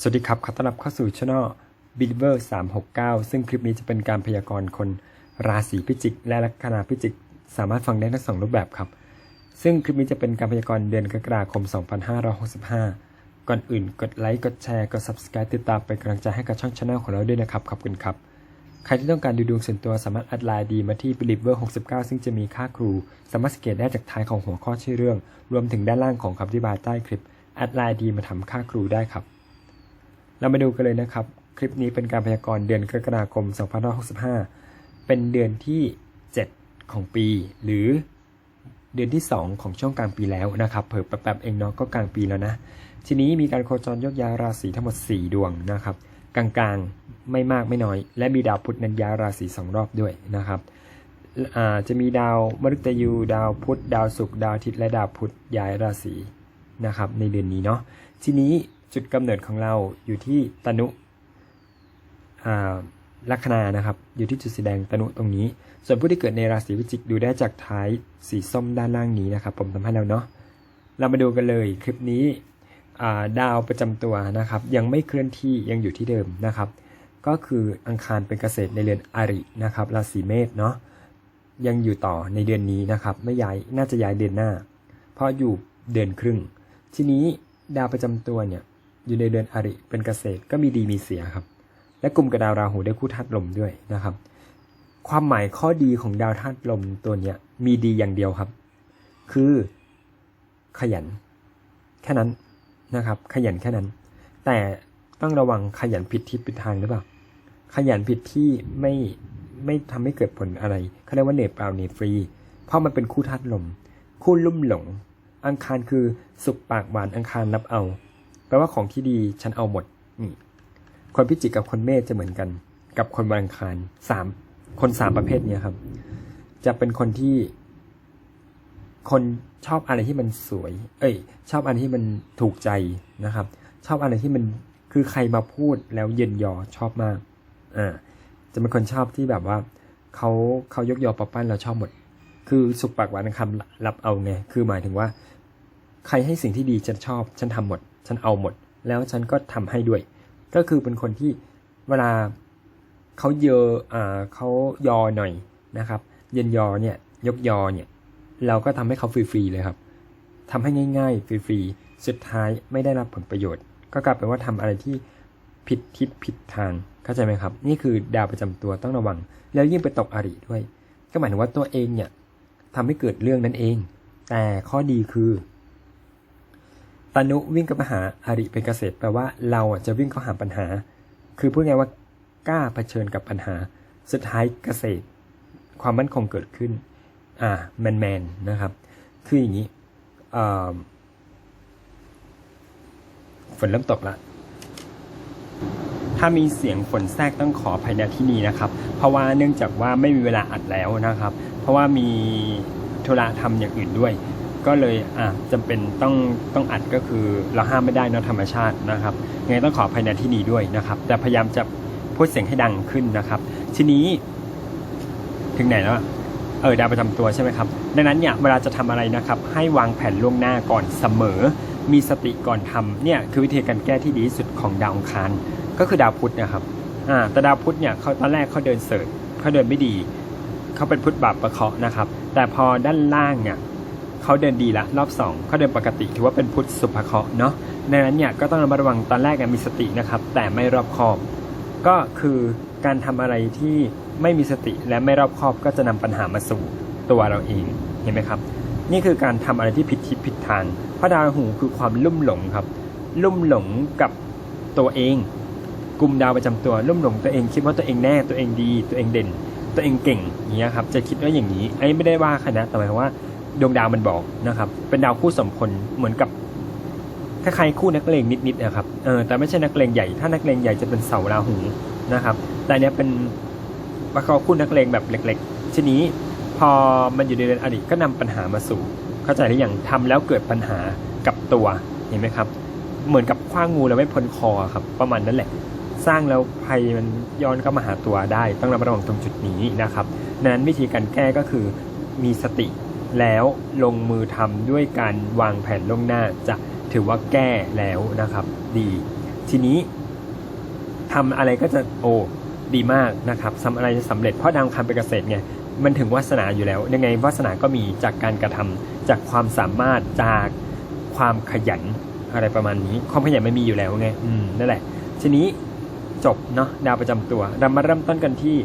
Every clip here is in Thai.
สวัสดีครับ ขอต้อนรับเข้าสู่ช่อง Believer 369 ซึ่งคลิปนี้จะเป็นการพยากรณ์คนราศีพิจิก และลัคนาพิจิก สามารถฟังได้ทั้งสองรูปแบบครับ ซึ่งคลิปนี้จะเป็นการพยากรณ์เดือนกรกฎาคม 2565 ก่อนอื่นกดไลค์กดแชร์กด Subscribe ติดตามเป็นกำลังใจให้กับช่องช anel ของเราด้วยนะครับขอบคุณครับ ใครที่ต้องการดูดวงส่วนตัวสามารถแอดไลน์ดีมาที่ believer 69 ซึ่งจะมีค่าครู สามารถสังเกตได้จากท้ายของหัวข้อชื่อเรื่อง รวมถึงด้านล่างของคำอธิบายใต้คลิปแอดไลน์ดีมาทำค่าครูได้ครับ เรามาดูกันเลยนะครับ คลิปนี้เป็นการพยากรณ์เดือนกรกฎาคม 2565 เป็นเดือนที่ 7 ของปี หรือเดือนที่ 2 ของช่วงกลางปีแล้วนะครับ เผิ่แป๊บๆเองเนาะก็กลางปีแล้วนะ ทีนี้มีการโคจรยกย้ายราศีทั้งหมด 4 ดวงนะครับ กลางๆไม่มากไม่น้อย และมีดาวพุธนันย้ายราศีสองรอบด้วยนะครับจะมีดาวมฤตยู ดาวพุธดาวศุกร์ดาวอาทิตย์และดาวพุธย้ายราศีนะครับในเดือนนี้เนาะทีนี้ จุดกำเนิดของเราอยู่ที่ตนุลัคนานะครับ อยู่ที่จุดสีแดงตนุตรงนี้ ส่วนผู้ที่เกิดในราศีวิจิกดูได้จากท้ายสีส้มด้านล่างนี้นะครับ ผมทำให้แล้วเนาะเรามาดูกันเลยคลิปนี้ดาวประจำตัวนะครับ ยังไม่เคลื่อนที่ยังอยู่ที่เดิมนะครับ ก็คืออังคารเป็นเกษตรในเรือนอรินะครับ ราศีเมษเนาะยังอยู่ต่อในเดือนนี้นะครับ ไม่ย้ายน่าจะย้ายเดือนหน้า เพราะอยู่เดือนครึ่ง ทีนี้ดาวประจำตัวเนี่ย อยู่ในเดือนอริเป็นเกษตรก็มีดีมีเสียครับ และกลุ่มกับดาวราหูได้คู่ธาตุลมด้วยนะครับ ความหมายข้อดีของดาวธาตุลมตัวเนี้ยมีดีอย่างเดียวครับ คือขยัน แค่นั้นนะครับ ขยันแค่นั้น แต่ต้องระวังขยันผิดทิศผิดทางหรือเปล่าขยันผิดที่ไม่ไม่ทำให้เกิดผลอะไรเขาเรียกว่าเนตเปล่าเนฟรี เพราะมันเป็นคู่ธาตุลม คู่ลุ่มหลง อังคารคือสุกปากหวานอังคารนับเอา แปลว่าของที่ดีฉันเอาหมดนี่คนพิจิกกับคนเมษจะเหมือนกัน กับคนวันอังคารสามคนสามประเภทเนี้ยครับ จะเป็นคนที่ คนชอบอะไรที่มันสวย เอ้ย ชอบอะไรที่มันถูกใจนะครับ ชอบอะไรที่มันคือใครมาพูดแล้วเย็นยอชอบมากอ่าจะเป็นคนชอบที่แบบว่าเขาเขายกยอปะปั้นเราชอบหมด คือสุกปากหวานคำรับเอาไงคือหมายถึงว่า ใครให้สิ่งที่ดีฉันชอบฉันทำหมด ฉันเอาหมด แล้วฉันก็ทำให้ด้วย ก็คือเป็นคนที่เวลาเขาเยออ่าเขายอหน่อยนะครับเย็นยอเนี่ยยกยอเนี่ยเราก็ทำให้เขาฟรีๆเลยครับทำให้ง่าย ๆ ฟรีๆสุดท้ายไม่ได้รับผลประโยชน์ ก็กลายเป็นว่าทำอะไรที่ผิดทิศผิดทางเข้าใจไหมครับ นี่คือดาวประจำตัวต้องระวัง แล้วยิ่งไปตกอริด้วย ก็หมายถึงว่าตัวเองเนี่ยทำให้เกิดเรื่องนั้นเอง แต่ข้อดีคือ ตานุวิ่งกับมหาอาริเป็นเกษตรแปลว่าเราจะวิ่งเข้าหาปัญหา คือพูดง่ายว่ากล้าเผชิญกับปัญหา สุดท้ายเกษตร ความมั่นคงเกิดขึ้น อ่าแมนแมนๆนะครับ คืออย่างนี้ฝนเริ่มตกละ ถ้ามีเสียงฝนแทรกต้องขอภัยในที่นี้นะครับ เพราะว่าเนื่องจากว่าไม่มีเวลาอัดแล้วนะครับ เพราะว่ามีธุระทำอย่างอื่นด้วย ก็เลยอะจำเป็นต้องต้องอัดก็คือเราห้ามไม่ได้นอะธรรมชาตินะครับยังไงต้องขออภัยในที่นี้ด้วยนะครับ แต่พยายามจะพูดเสียงให้ดังขึ้นนะครับ ทีนี้ ถึงไหนแล้วเออดาวประจำตัวใช่ไหมครับดังนั้นเนี่ยเวลาจะทำอะไรนะครับ ให้วางแผนล่วงหน้าก่อนเสมอ มีสติก่อนทำเนี่ยคือวิธีการแก้ที่ดีที่สุดของดาวองคารก็คือดาวพุธนะครับอ่าแต่ดาวพุธเนี่ยเขาตอนแรกเขาเดินเสิร์เขาเดินไม่ดีเขาเป็นพุธบาปประเคาะนะครับ แต่พอด้านล่างเนี่ย เขาเดินดีละรอบสองเขาเดินปกติถือว่าเป็นพุทธสุภเคราะห์เนาะดังนั้นเนี่ยก็ต้องระมัดระวังตอนแรกมีสตินะครับ แต่ไม่รอบคอบ ก็คือการทำอะไรที่ไม่มีสติและไม่รอบคอบก็จะนำปัญหามาสู่ตัวเราเองเห็นไหมครับ นี่คือการทำอะไรที่ผิดทิศผิดทางพระดาวหูคือความลุ่มหลงครับ ลุ่มหลงกับตัวเอง กลุ่มดาวประจำตัวลุ่มหลงตัวเองคิดว่าตัวเองแน่ตัวเองดี ตัวเองเด่น ตัวเองเก่งอย่างเงี้ยครับจะคิดว่าอย่างนี้ไอ้ไม่ได้ว่าใครนะแต่หมายความว่า ดวงดาวมันบอกนะครับ เป็นดาวคู่สมพลเหมือนกับคล้ายๆคู่นักเลงนิดๆนะครับเออแต่ไม่ใช่นักเลงใหญ่ ถ้านักเลงใหญ่จะเป็นเสาราหูนะครับ แต่เนี้ยเป็นประกอบคู่นักเลงแบบเล็ก ๆ ทีนี้พอมันอยู่ในเรือนอดีตก็นำปัญหามาสู่ เข้าใจหรือยังทำแล้วเกิดปัญหากับตัวเห็นไหมครับ เหมือนกับคว้างงูแล้วไม่พ้นคอครับ ประมาณนั้นแหละ สร้างแล้วภัยมันย้อนเข้ามาหาตัวได้ ต้องระมัดระวังตรงจุดนี้นะครับ นั้นวิธีการแก้ก็คือมีสติ แล้วลงมือทำด้วยการวางแผนล่วงหน้าจะถือว่าแก้แล้วนะครับ ดี ทีนี้ทำอะไรก็จะโอ้ดีมากนะครับทำอะไรจะสำเร็จเพราะดาวอังคารเป็นเกษตรไงมันถึงวาสนาอยู่แล้ว ยังไงวาสนาก็มีจากการกระทำจากความสามารถจากความขยันอะไรประมาณนี้ ความขยันไม่มีอยู่แล้วไงอืมนั่นแหละ ทีนี้จบเนาะดาวประจำตัว เรามาเริ่มต้นกันที่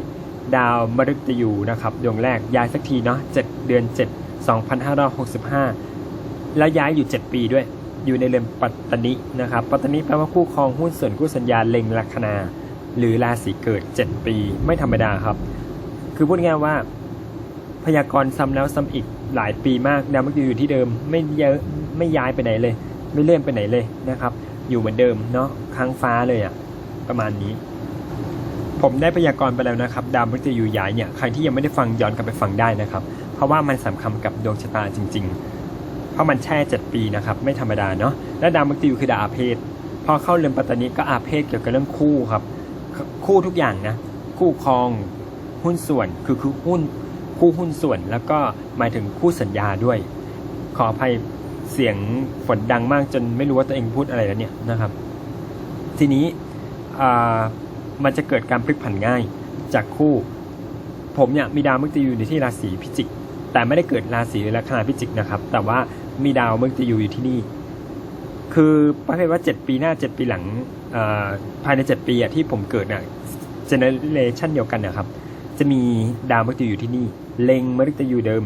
ดาวมฤตยูนะครับดวงแรกย้ายสักทีเนาะ7เดือน7 2565 แล้วย้ายอยู่ 7 ปีด้วย อยู่ในเรือนปัตตนินะครับ ปัตตนิแปลว่าคู่ครองหุ้นส่วนคู่สัญญาเล็งลัคนา หรือราศีเกิด 7 ปี ไม่ธรรมดาครับ คือพูดง่ายว่าพยากรณ์ซ้ำแล้วซ้ำอีกหลายปีมากดาวมฤตยูอยู่ที่เดิมไม่เยอะไม่ย้ายไปไหนเลย ไม่เลื่อนไปไหนเลยนะครับ อยู่เหมือนเดิมเนาะค้างฟ้าเลยอะประมาณนี้ ผมได้พยากรณ์ไปแล้วนะครับ ดาวมฤตยูย้ายเนี่ยใครที่ยังไม่ได้ฟังย้อนกลับไปฟังได้นะครับ เพราะว่ามันสำคัญกับดวงชะตาจริง ๆ เพราะมันแช่ 7 ปีนะครับ ไม่ธรรมดาเนาะและดาวมฤตยูคือดาวอาเพศพอเข้าเรือนปัตตานีก็อาเพศเกี่ยวกับเรื่องคู่ครับ คู่ทุกอย่างนะ คู่ครองหุ้นส่วนคือคือหุ้นคู่หุ้นส่วนแล้วก็หมายถึงคู่สัญญาด้วย ขออภัยเสียงฝนดังมากจนไม่รู้ว่าตัวเองพูดอะไรแล้วเนี่ยนะครับ ทีนี้มันจะเกิดการพลิกผันง่ายจากคู่ ผมเนี่ยมีดาวมฤตยูอยู่ที่ราศีพิจิก แต่ไม่ได้เกิดราศีหรือลัคนาพิจิกนะครับ แต่ว่ามีดาวมฤตยูอยู่ที่นี่ คือประเภทว่า 7 ปีหน้า 7 ปีหลังภายใน 7 ปีที่ผมเกิดน่ะเจเนเรชันเดียวกันนะครับ จะมีดาวมฤตยูอยู่ที่นี่ เล็งมฤตยูเดิม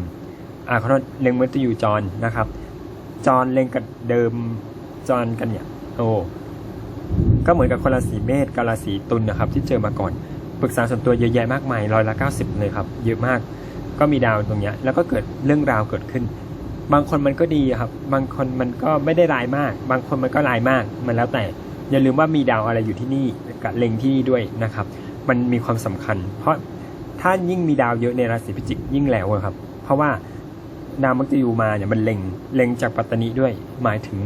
อ่าขอโทษเล็งมฤตยูจรนะครับ จรเล็งกับเดิมจรกันเนี่ยโอ้ก็เหมือนกับคนราศีเมษกับราศีตุลนะครับ ที่เจอมาก่อน ปรึกษาส่วนตัวเยอะแยะมากมายร้อยละ 90 เลยครับ เยอะมาก ก็มีดาวตรงเนี้ยแล้วก็เกิดเรื่องราวเกิดขึ้น บางคนมันก็ดีครับ บางคนมันก็ไม่ได้รายมาก บางคนมันก็รายมาก มันแล้วแต่ อย่าลืมว่ามีดาวอะไรอยู่ที่นี่กับเล็งที่นี่ด้วยนะครับ มันมีความสำคัญ เพราะถ้ายิ่งมีดาวเยอะในราศีพิจิกยิ่งแล้วครับ เพราะว่าดาวมักจะอยู่มาเนี่ยมันเล็งเล็งจากปัตตานีด้วย หมายถึง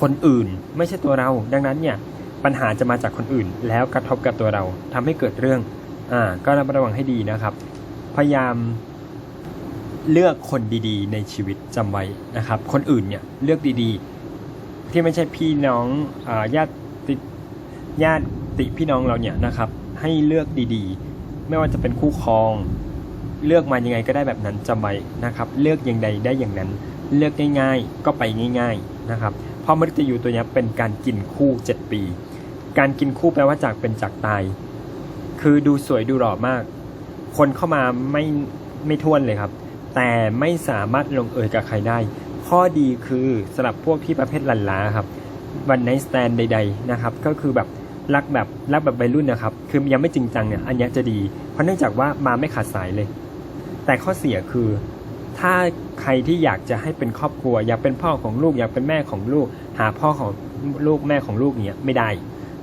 คนอื่น ไม่ใช่ตัวเรา ดังนั้นเนี่ยปัญหาจะมาจากคนอื่น แล้วกระทบกับตัวเราทำให้เกิดเรื่อง อ่าก็ระมัดระวังให้ดีนะครับ พยายามเลือกคนดีๆ ในชีวิตจำไว้นะครับ คนอื่นเนี่ยเลือกดีๆ ที่ไม่ใช่พี่น้องอญาติญาติพี่น้องเราเนี่ยนะครับ ให้เลือกดีๆ ไม่ว่าจะเป็นคู่ครอง เลือกมายังไงก็ได้แบบนั้นจำไว้นะครับ เลือกอย่างใดได้อย่างนั้น เลือกง่ายๆ ก็ไปง่าย ๆนะครับเพราะมฤตยูตัวเนี้ยเป็นการกินคู่ 7 ปี การกินคู่แปลว่าจากเป็นจากตาย คือดูสวยดูหล่อมาก คนเข้ามาไม่ไม่ท้วนเลยครับ แต่ไม่สามารถลงเอยกับใครได้ ข้อดีคือสำหรับพวกที่ประเภทลันลาครับ วันไนสแตนใด ๆนะครับ ก็คือแบบรักแบบรักแบบวัยรุ่นนะครับ คือยังไม่จริงจังเนี่ย อันนี้จะดี เพราะเนื่องจากว่ามาไม่ขาดสายเลย แต่ข้อเสียคือ ถ้าใครที่อยากจะให้เป็นครอบครัว อยากเป็นพ่อของลูก อยากเป็นแม่ของลูก หาพ่อของลูกแม่ของลูกเนี้ยไม่ได้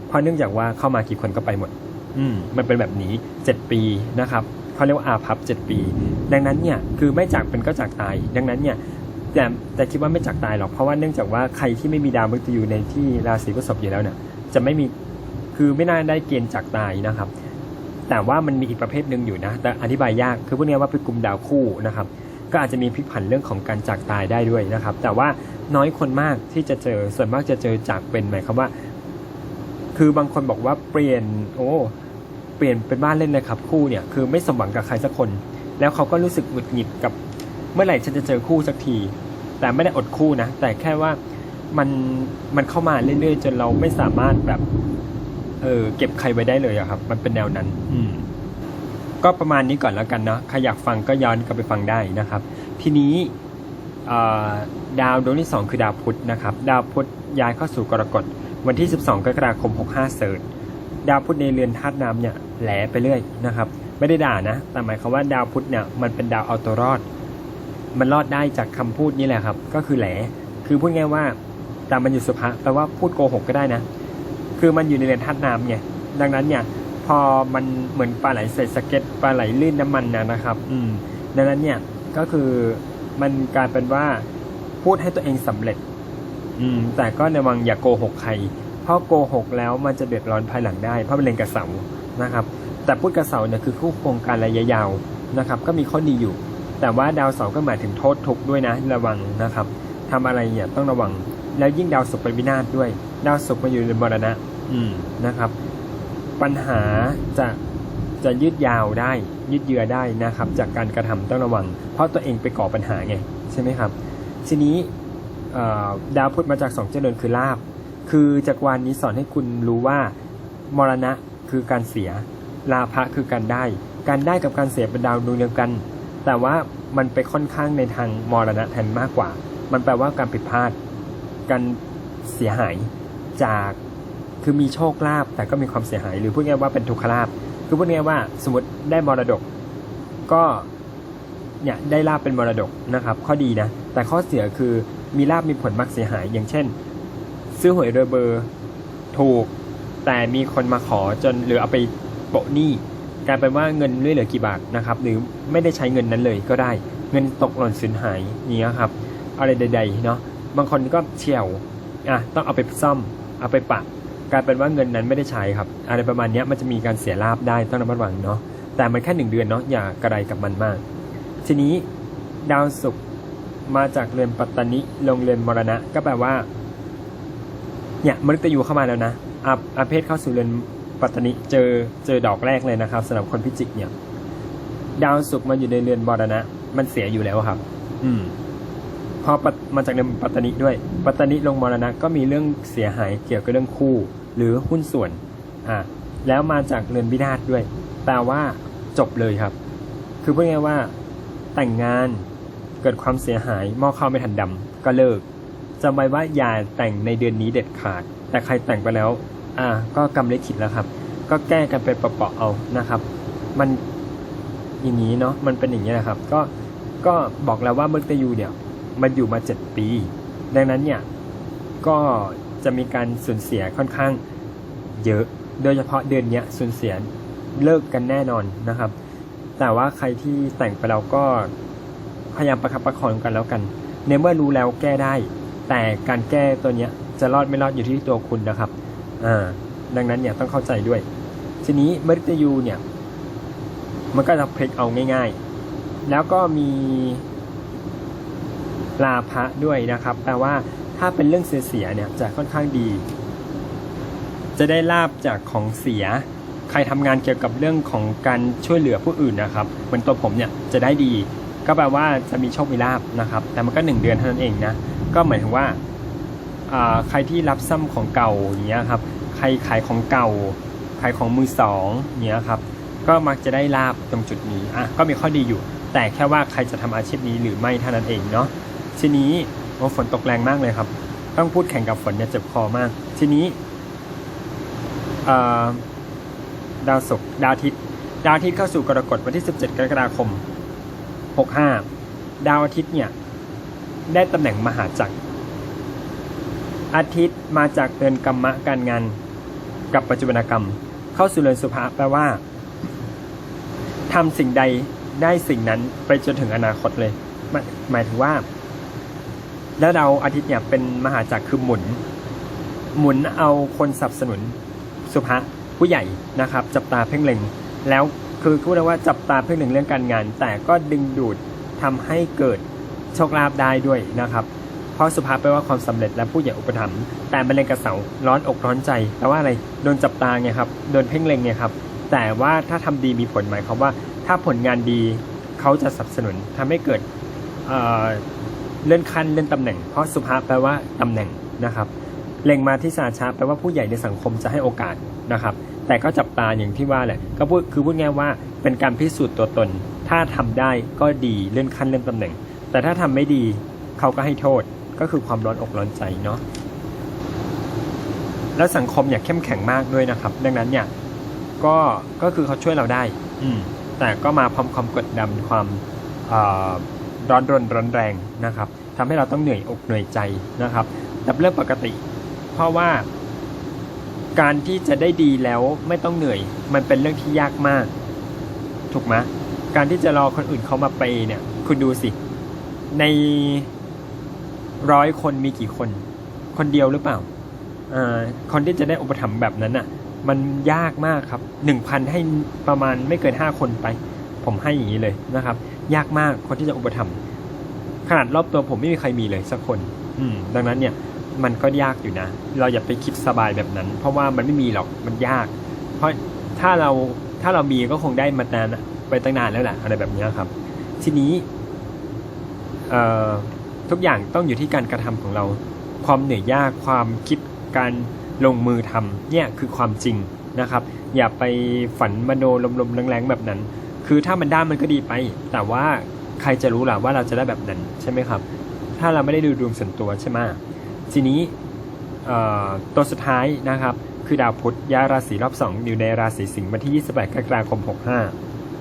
เพราะเนื่องจากว่าเข้ามากี่คนก็ไปหมด มันเป็นแบบนี้ 7 ปีนะครับเขาเรียกว่าอาภัพ7ปี ดังนั้นเนี่ยคือไม่จากเป็นก็จากตาย ดังนั้นเนี่ยแต่แต่คิดว่าไม่จากตายหรอกเพราะว่าเนื่องจากว่าใครที่ไม่มีดาวมฤตยูในที่ราศีพฤษภอยู่แล้วเนี่ยจะไม่มีคือไม่น่าได้เกณฑ์จากตายนะครับ แต่ว่ามันมีอีกประเภทหนึ่งอยู่นะ แต่อธิบายยากคือพวกนี้ว่าเป็นกลุ่มดาวคู่นะครับ ก็อาจจะมีพลิกผันเรื่องของการจากตายได้ด้วยนะครับ แต่ว่าน้อยคนมากที่จะเจอส่วนมากจะเจอจากเป็นหมายความว่า คือบางคนบอกว่าเปลี่ยนโอ้ เปลี่ยนเป็นบ้านเล่นเลยครับคู่เนี่ยคือไม่สมหวังกับใครสักคน แล้วเขาก็รู้สึกหงุดหงิดกับ เมื่อไหร่ฉันจะเจอคู่สักที แต่ไม่ได้อดคู่นะ แต่แค่ว่ามันมันเข้ามาเรื่อยๆ จนเราไม่สามารถแบบ เออเก็บใครไว้ได้เลยอะครับ มันเป็นแนวนั้น อืมก็ประมาณนี้ก่อนแล้วกันเนาะใครอยากฟังก็ย้อนกลับไปฟังได้นะครับ ทีนี้อ่าดาวดวงที่ 2 คือดาวพุธนะครับ ดาวพุธย้ายเข้าสู่กรกฎวันที่ 12 กรกฎาคม 65 เสิร์ช ดาวพุธในเรือนธาตุน้ำเนี่ยแหลไปเรื่อยนะครับไม่ได้ด่านะแต่หมายความว่าดาวพุธเนี่ยมันเป็นดาวเอาตัวรอด มันรอดได้จากคำพูดนี้แหละครับ ก็คือแหลคือพูดง่ายว่าแต่มันอยู่สุภะแปลว่าพูดโกหกก็ได้นะ คือมันอยู่ในเรือนธาตุน้ำไงดังนั้นเนี่ยพอมันเหมือนปลาไหลใส่สเก็ตปลาไหลลื่นน้ำมันนะนะครับ อืมดังนั้นเนี่ยก็คือมันกลายเป็นว่าพูดให้ตัวเองสำเร็จ อืมแต่ก็ระวังอย่าโกหกใคร เพราะโกหกแล้วมันจะเดือดร้อนภายหลังได้ เพราะเป็นเลนกระเสานะครับ แต่พูดกระเสาเนี่ยคือคู่โครงการระยะยาวนะครับ ก็มีข้อดีอยู่ แต่ว่าดาวเสาร์ก็หมายถึงโทษทุกข์ด้วยนะระวังนะครับทำอะไรเนี่ยต้องระวัง แล้วยิ่งดาวศุกร์เป็นวินาศด้วย ดาวศุกร์มาอยู่ในมรณะ อืมนะครับ ปัญหาจะจะยืดยาวได้ ยืดเยื้อได้นะครับ จากการกระทำต้องระวัง เพราะตัวเองไปก่อปัญหาไงใช่ไหมครับ ทีนี้ดาวพุธมาจากสองเจริญคือลาบ คือจักรวาลนี้สอนให้คุณรู้ว่า มรณะคือการเสีย ลาภะคือการได้ การได้กับการเสียเป็นดาวดวงเดียวกัน แต่ว่ามันไปค่อนข้างในทางมรณะแทนมากกว่า มันแปลว่าการผิดพลาด การเสียหายจากคือมีโชคลาภแต่ก็มีความเสียหาย หรือพูดง่ายว่าเป็นทุกขลาภคือพูดง่ายว่าสมมติได้มรดก ก็เนี่ยได้ลาบเป็นมรดกนะครับ ข้อดีนะแต่ข้อเสียคือมีลาบมีผลมักเสียหาย อย่างเช่น ซื้อหวยเรอเบอร์ถูก แต่มีคนมาขอจนหรือเอาไปโปะหนี้กลายเป็นว่าเงินไม่เหลือกี่บาทนะครับ หรือไม่ได้ใช้เงินนั้นเลยก็ได้ เงินตกหล่นสูญหายอย่างเงี้ครับ อะไรใด ๆ เนาะบางคนก็เฉี่ยวอะต้องเอาไปซ่อม เอาไปปะกลายเป็นว่าเงินนั้นไม่ได้ใช้ครับ อะไรประมาณนี้มันจะมีการเสียลาบได้ต้องระมัดระวังเนาะแต่มันแค่หนึ่งเดือนเนาะอย่ากระไรกับมันมาก ทีนี้ดาวศุกร์มาจากเรือนปัตตานิลงเรือนมรณะ ก็แปลว่า เนี่ยมฤตยูเข้ามาแล้วนะอาอาเพศเข้าสู่เรือนปัตตานิเจอเจอดอกแรกเลยนะครับสำหรับคนพิจิกเนี่ย ดาวศุกร์มาอยู่ในเรือนมรณะ มันเสียอยู่แล้วครับ อืมพอปัตมาจากเรือนปัตตานิด้วย ปัตตานิลงมรณะก็มีเรื่องเสียหายเกี่ยวกับเรื่องคู่ หรือหุ้นส่วนอ่าแล้วมาจากเรือนวินาศด้วยแปลว่าจบเลยครับ คือพูดง่ายๆว่าแต่งงานเกิดความเสียหายหม้อข้าวไม่ทันดำก็เลิก จำไว้ว่าอย่าแต่งในเดือนนี้เด็ดขาด แต่ใครแต่งไปแล้ว อ่า ก็กำลิขิตแล้วครับ ก็แก้กันไปเปาะๆเอานะครับ มันอย่างนี้เนาะมันเป็นอย่างนี้นะครับ ก็ก็บอกแล้วว่าเมฤตยูเนี่ย มันอยู่มาเจ็ดปี ดังนั้นเนี่ย ก็จะมีการสูญเสียค่อนข้างเยอะ โดยเฉพาะเดือนเนี้ยสูญเสียเลิกกันแน่นอนนะครับ แต่ว่าใครที่แต่งไปแล้วก็พยายามประคับประคองกันแล้วกัน ในเมื่อรู้แล้วแก้ได้ แต่การแก้ตัวเนี้ยจะรอดไม่รอดอยู่ที่ตัวคุณนะครับอ่าดังนั้นเนี่ยต้องเข้าใจด้วย ทีนี้มฤตยูเนี่ยมันก็จะพลิกเอาง่าย ๆ แล้วก็มีลาภะด้วยนะครับ แปลว่าถ้าเป็นเรื่องเสียเนี่ยจะค่อนข้างดี จะได้ลาบจากของเสีย ใครทำงานเกี่ยวกับเรื่องของการช่วยเหลือผู้อื่นนะครับ เหมือนตัวผมเนี่ยจะได้ดี ก็แปลว่าจะมีโชคมีลาบนะครับ แต่มันก็หนึ่งเดือนเท่านั้นเองนะ ก็หมายถึงว่าใครที่รับซ้ำของเก่าอย่างเงี้ยครับ ใครขายของเก่า ขายของมือสองอย่างเงี้ยครับ ก็มักจะได้ลาบตรงจุดนี้อะก็มีข้อดีอยู่ แต่แค่ว่าใครจะทำอาชีพนี้หรือไม่เท่านั้นเองเนาะ ทีนี้โอ้ฝนตกแรงมากเลยครับ ต้องพูดแข่งกับฝนเนี่ยเจ็บคอมาก ทีนี้ดาวศุกร์ดาวอาทิตย์ดาวอาทิตย์เข้าสู่กรกฎวันที่ 17 กรกฎาคม 65 ดาวอาทิตย์เนี่ย ได้ตำแหน่งมหาจักร อาทิตย์มาจากเรือนกรรมะการงานกับปัจจุบันกรรม เข้าสู่เรือนสุภะแปลว่าทำสิ่งใดได้สิ่งนั้นไปจนถึงอนาคตเลยหมายหมายถึงว่า แล้วดาวอาทิตย์เนี่ยเป็นมหาจักรคือหมุน หมุนเอาคนสนับสนุนสุภะผู้ใหญ่นะครับ จับตาเพ่งเล็ง แล้วคือพูดได้ว่าจับตาเพ่งเล็งเรื่องการงาน แต่ก็ดึงดูดทำให้เกิด โชคลาภได้ด้วยนะครับ เพราะสุภาพแปลว่าความสำเร็จและผู้ใหญ่อุปถัมภ์แต่มะเร็งกระเสาร้อนอกร้อนใจแปลว่าอะไรโดนจับตาไงครับโดนเพ่งเล็งไงครับ แต่ว่าถ้าทำดีมีผลหมายความว่า ถ้าผลงานดีเขาจะสนับสนุนทำให้เกิดเเลื่อนขั้นเลื่อนตำแหน่ง เพราะสุภาพแปลว่าตำแหน่งนะครับเล็งมาที่สาชาแปลว่าผู้ใหญ่ในสังคมจะให้โอกาสนะครับ แต่ก็จับตาอย่างที่ว่าแหละก็พูดคือพูดง่ายว่าเป็นการพิสูจน์ตัวตน ถ้าทำได้ก็ดีเลื่อนขั้นเลื่อนตำแหน่ง แต่ถ้าทำไม่ดีเขาก็ให้โทษก็คือความร้อนอกร้อนใจเนาะแล้วสังคมเนี่ยเข้มแข็งมากด้วยนะครับ ดังนั้นเนี่ยก็ก็คือเขาช่วยเราได้ อืมแต่ก็มาพร้อมความกดดันความเอ่อร้อนรนร้อนแรงนะครับทำให้เราต้องเหนื่อยอกเหนื่อยใจนะครับแต่เป็นเรื่องปกติ เพราะว่าการที่จะได้ดีแล้วไม่ต้องเหนื่อย มันเป็นเรื่องที่ยากมาก ถูกไหมการที่จะรอคนอื่นเขามาไปย์เนี่ย คุณดูสิ ในร้อยคนมีกี่คน คนเดียวหรือเปล่าอ่าคนที่จะได้อุปถัมภ์แบบนั้นอะ มันยากมากครับหนึ่งพันให้ประมาณไม่เกินห้าคนไป ผมให้อย่างนี้เลยนะครับ ยากมากคนที่จะอุปถัมภ์ขนาดรอบตัวผมไม่มีใครมีเลยสักคน อืม ดังนั้นเนี่ย มันก็ยากอยู่นะ เราอย่าไปคิดสบายแบบนั้น เพราะว่ามันไม่มีหรอกมันยาก เพราะถ้าเราถ้าเรามีก็คงได้มานานไปตั้งนานแล้วแหละอะไรแบบนี้ครับ ทีนี้ ทุกอย่างต้องอยู่ที่การกระทำของเรา ความเหนื่อยยากความคิดการลงมือทำเนี่ยคือความจริงนะครับ อย่าไปฝันมโนลมๆแรงๆแบบนั้น คือถ้ามันได้มันก็ดีไป แต่ว่าใครจะรู้ล่ะว่าเราจะได้แบบนั้นใช่ไหมครับ ถ้าเราไม่ได้ดูดวงส่วนตัวใช่ไหมทีนี้ตัวสุดท้ายนะครับ คือดาวพุธย้ายราศีรอบ 2 อยู่ในราศีสิงห์วันที่ 28 กรกฎาคม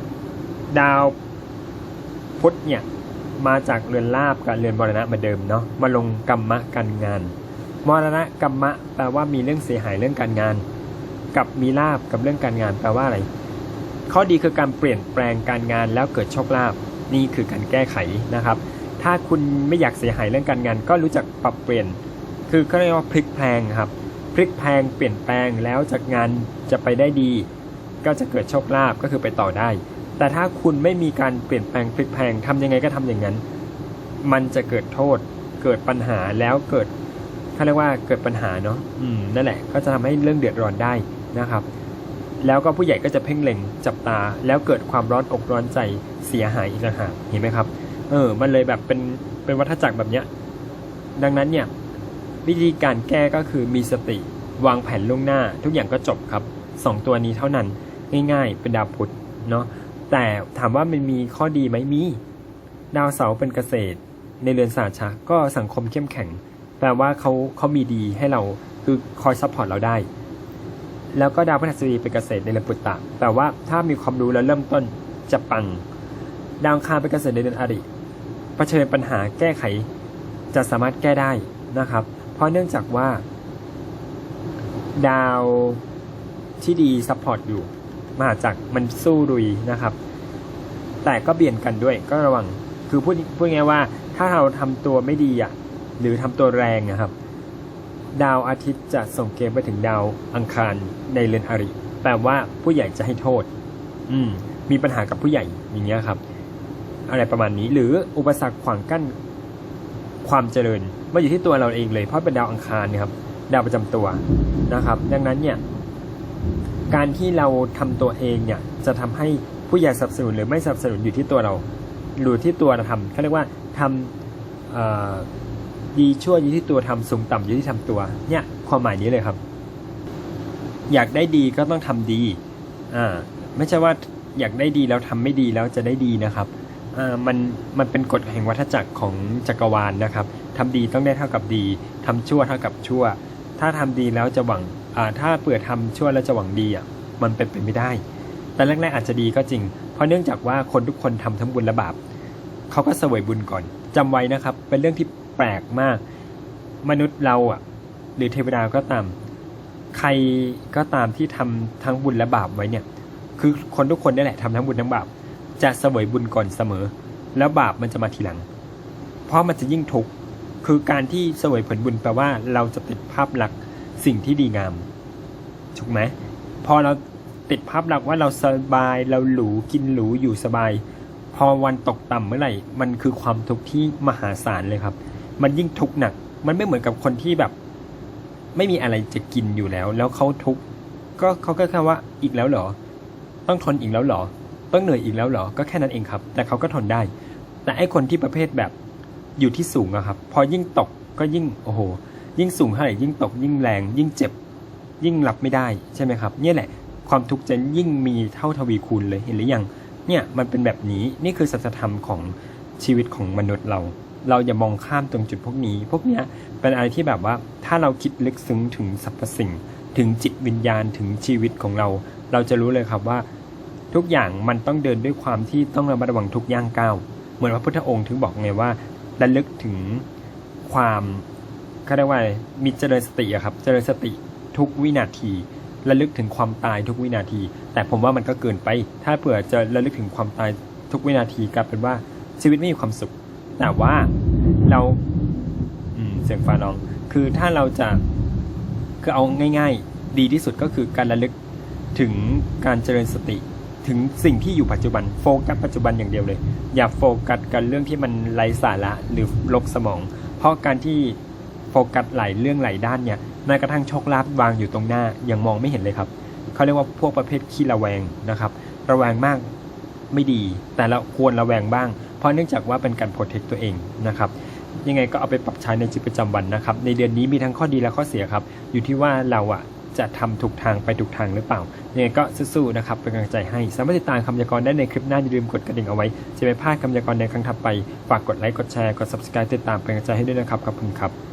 65 ดาวพุธเนี่ย มาจากเรือนลาบกับเรือนมรณะเหมือนเดิมเนาะมาลงกรรมะการงานมรณะกรรมะแปลว่ามีเรื่องเสียหายเรื่องการงาน กับมีลาบกับเรื่องการงานแปลว่าอะไร ข้อดีคือการเปลี่ยนแปลงการงานแล้วเกิดโชคลาภนี่คือการแก้ไขนะครับ ถ้าคุณไม่อยากเสียหายเรื่องการงาน ก็รู้จักปรับเปลี่ยน คือเขาเรียกว่าพลิกแพลงครับพลิกแพลงเปลี่ยนแปลงแล้วจากงานจะไปได้ดี ก็จะเกิดโชคลาภก็คือไปต่อได้ แต่ถ้าคุณไม่มีการเปลี่ยนแปลงพลิกแพลงทำยังไงก็ทำอย่างนั้น มันจะเกิดโทษ เกิดปัญหาแล้วเกิดเขาเรียกว่าเกิดปัญหาเนาะอืมนั่นแหละ ก็จะทำให้เรื่องเดือดร้อนได้นะครับ แล้วก็ผู้ใหญ่ก็จะเพ่งเล็งจับตา แล้วเกิดความร้อนอกร้อนใจเสียหายอีกต่างหากเห็นไหมครับ เออ มันเลยแบบเป็นเป็นวัฏจักรแบบเนี้ย ดังนั้นเนี่ยวิธีการแก้ก็คือมีสติ วางแผนล่วงหน้า ทุกอย่างก็จบครับสองตัวนี้เท่านั้นง่ายๆเป็นดาวพุธเนาะ แต่ถามว่ามันมีข้อดีไหมมี ดาวเสาร์เป็นเกษตร ในเรือนสาชะก็สังคมเข้มแข็ง แปลว่าเขาเขามีดีให้เราคือคอยซัพพอร์ตเราได้ แล้วก็ดาวพฤหัสบดีเป็นเกษตรในเรือนปุตตะแต่ว่าถ้ามีความรู้แล้วเริ่มต้นจะปัง ดาวคาเป็นเกษตรในเรือนอริเผชิญปัญหาแก้ไข จะสามารถแก้ได้นะครับ เพราะเนื่องจากว่า ดาวที่ดีซัพพอร์ตอยู่ มาจากมันสู้รุยนะครับ แต่ก็เบี่ยนกันด้วยก็ระวังคือพูดพูดง่ายว่าถ้าเราทำตัวไม่ดีอะหรือทำตัวแรงนะครับ ดาวอาทิตย์จะส่งเกมไปถึงดาวอังคารในเรือนอริ แปลว่าผู้ใหญ่จะให้โทษ อืมมีปัญหากับผู้ใหญ่อย่างเงี้ยครับ อะไรประมาณนี้หรืออุปสรรคขวางกั้นความเจริญมาอยู่ที่ตัวเราเองเลยเพราะเป็นดาวอังคารนะครับ ดาวประจำตัวนะครับ ดังนั้นเนี่ย การที่เราทำตัวเองเนี่ยจะทำให้ผู้ใหญ่สนับสนุนหรือไม่สนับสนุนอยู่ที่ตัวเราหรือที่ตัวเราทำเขาเรียกว่าทำดีชั่วอยู่ที่ตัวทำสูงต่ำอยู่ที่ทำตัวเนี่ยความหมายนี้เลยครับ อยากได้ดีก็ต้องทำดีอ่าไม่ใช่ว่าอยากได้ดีแล้วทำไม่ดีแล้วจะได้ดีนะครับมันมันเป็นกฎแห่งวัฏจักรของจักรวาลนะครับทำดีต้องได้เท่ากับดีทำชั่วเท่ากับชั่ว ถ้าทำดีแล้วจะหวัง ถ้าเปิดทำชั่วแล้วจะหวังดีอะมันเป็นไปไม่ได้ แต่แรกๆอาจจะดีก็จริง เพราะเนื่องจากว่าคนทุกคนทำทั้งบุญและบาปเขาก็เสวยบุญก่อนจำไว้นะครับ เป็นเรื่องที่แปลกมาก มนุษย์เราอะ หรือเทวดาก็ตาม ใครก็ตามที่ทำทั้งบุญและบาปไว้เนี่ย คือคนทุกคนนี่แหละทำทั้งบุญทั้งบาป จะเสวยบุญก่อนเสมอ แล้วบาปมันจะมาทีหลัง เพราะมันจะยิ่งทุกข์คือการที่เสวยผลบุญแปลว่าเราจะติดภาพลักษณ์ สิ่งที่ดีงามถูกไหมพอเราติดภาพลักษณ์ว่าเราสบายเราหรูกินหรูอยู่สบาย พอวันตกต่ำเมื่อไหร่ มันคือความทุกข์ที่มหาศาลเลยครับ มันยิ่งทุกข์หนัก มันไม่เหมือนกับคนที่แบบ ไม่มีอะไรจะกินอยู่แล้ว แล้วเขาทุกข์ก็เขาก็แค่ว่าอีกแล้วเหรอ ต้องทนอีกแล้วเหรอ ต้องเหนื่อยอีกแล้วเหรอ ก็แค่นั้นเองครับ แต่เขาก็ทนได้ แต่ไอ้คนที่ประเภทแบบอยู่ที่สูงอะครับ พอยิ่งตกก็ยิ่งโอ้โห ยิ่งสูงเท่าไหร่ยิ่งตกยิ่งแรง ยิ่งเจ็บ ยิ่งรับไม่ได้ใช่ไหมครับเนี่ยแหละความทุกข์จะยิ่งมีเท่าทวีคูณเลยเห็นหรือยังเนี่ยมันเป็นแบบนี้นี่คือสัจธรรมของชีวิตของมนุษย์เรา เราอย่ามองข้ามตรงจุดพวกนี้ พวกเนี้ยเป็นอะไรที่แบบว่าถ้าเราคิดลึกซึ้งถึงสรรพสิ่ง ถึงจิตวิญญาณถึงชีวิตของเรา เราจะรู้เลยครับว่า ทุกอย่างมันต้องเดินด้วยความที่ต้องระมัดระวังทุกย่างก้าวเหมือนพระพุทธองค์ถึงบอกไงว่าระลึกถึงความ เขาเรียกว่ามีเจริญสติอะครับ เจริญสติทุกวินาทีระลึกถึงความตายทุกวินาที แต่ผมว่ามันก็เกินไป ถ้าเผื่อจะระลึกถึงความตายทุกวินาทีกลายเป็นว่าชีวิตไม่มีความสุข แต่ว่าเราเสียงฟ้าร้อง คือถ้าเราจะคือเอาง่าย ๆ ดีที่สุดก็คือการระลึกถึงการเจริญสติ ถึงสิ่งที่อยู่ปัจจุบันโฟกัสปัจจุบันอย่างเดียวเลย อย่าโฟกัสกันเรื่องที่มันไร้สาระหรือลกสมอง เพราะการที่ กัสหลายเรื่องหลายด้านเนี่ยแม้กระทั่งโชคลาภวางอยู่ตรงหน้ายังมองไม่เห็นเลยครับเขาเรียกว่าพวกประเภทขี้ระแวงนะครับ ระแวงมากไม่ดี แต่เราควรระแวงบ้าง เพราะเนื่องจากว่าเป็นการโปรเทคตัวเองนะครับยังไงก็เอาไปปรับใช้ในชีวิตประจำวันนะครับ ในเดือนนี้มีทั้งข้อดีและข้อเสียครับ อยู่ที่ว่าเราอะจะทำถูกทางไปถูกทางหรือเปล่า ยังไงก็สู้ๆนะครับ เป็นกำลังใจให้ สามารถติดตามคำพยากรณ์ได้ในคลิปหน้า อย่าลืมกดกระดิ่งเอาไว้ จะไม่พลาดคำพยากรณ์ในครั้งถัดไป ฝากกดไลค์ กดแชร์ กด subscribe ติดตามเป็นกำลังใจให้ด้วยนะครับ ขอบคุณครับ